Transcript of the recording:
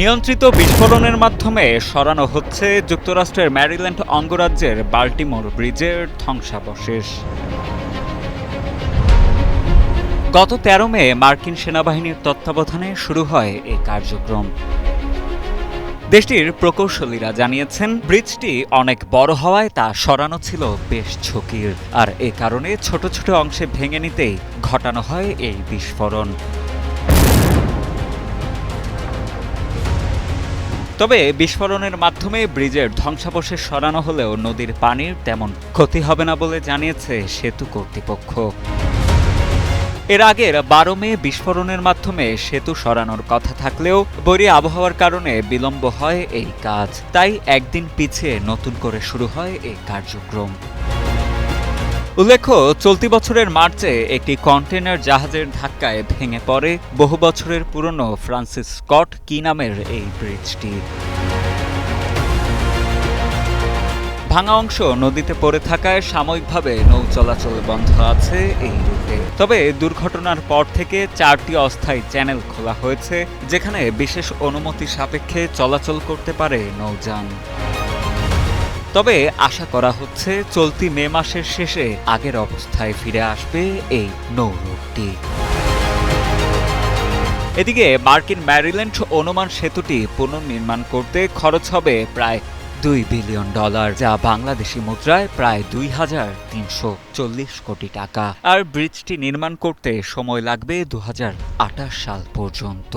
নিয়ন্ত্রিত বিস্ফোরণের মাধ্যমে সরানো হচ্ছে যুক্তরাষ্ট্রের ম্যারিল্যান্ড অঙ্গরাজ্যের বাল্টিমোর ব্রিজের ধ্বংসাবশেষ। গত তেরো মে মার্কিন সেনাবাহিনীর তত্ত্বাবধানে শুরু হয় এই কার্যক্রম। দেশটির প্রকৌশলীরা জানিয়েছেন, ব্রিজটি অনেক বড় হওয়ায় তা সরানো ছিল বেশ ঝুঁকির। আর এ কারণে ছোট ছোট অংশে ভেঙে নিতেই ঘটানো হয় এই বিস্ফোরণ। তবে বিস্ফোরণের মাধ্যমে ব্রিজের ধ্বংসাবশেষ সরানো হলেও নদীর পানির তেমন ক্ষতি হবে না বলে জানিয়েছে সেতু কর্তৃপক্ষ। এর আগের বারো মে বিস্ফোরণের মাধ্যমে সেতু সরানোর কথা থাকলেও বৈরী আবহাওয়ার কারণে বিলম্ব হয় এই কাজ। তাই একদিন পিছিয়ে নতুন করে শুরু হয় এই কার্যক্রম। উল্লেখ্য, চলতি বছরের মার্চে একটি কন্টেনার জাহাজের ধাক্কায় ভেঙে পড়ে বহু বছরের পুরনো ফ্রান্সিস স্কট কি নামের এই ব্রিজটি। ভাঙা অংশ নদীতে পড়ে থাকায় সাময়িকভাবে নৌ চলাচল বন্ধ আছে এই রুটে। তবে দুর্ঘটনার পর থেকে চারটি অস্থায়ী চ্যানেল খোলা হয়েছে, যেখানে বিশেষ অনুমতি সাপেক্ষে চলাচল করতে পারে নৌযান। তবে আশা করা হচ্ছে চলতি মে মাসের শেষে আগের অবস্থায় ফিরে আসবে এই নৌ রুটটি এদিকে মার্কিন ম্যারিল্যান্ড অনুমান সেতুটি পুনর্নির্মাণ করতে খরচ হবে প্রায় দুই বিলিয়ন ডলার, যা বাংলাদেশি মুদ্রায় প্রায় দুই হাজার তিনশো চল্লিশ কোটি টাকা। আর ব্রিজটি নির্মাণ করতে সময় লাগবে দু হাজার আঠাশ সাল পর্যন্ত।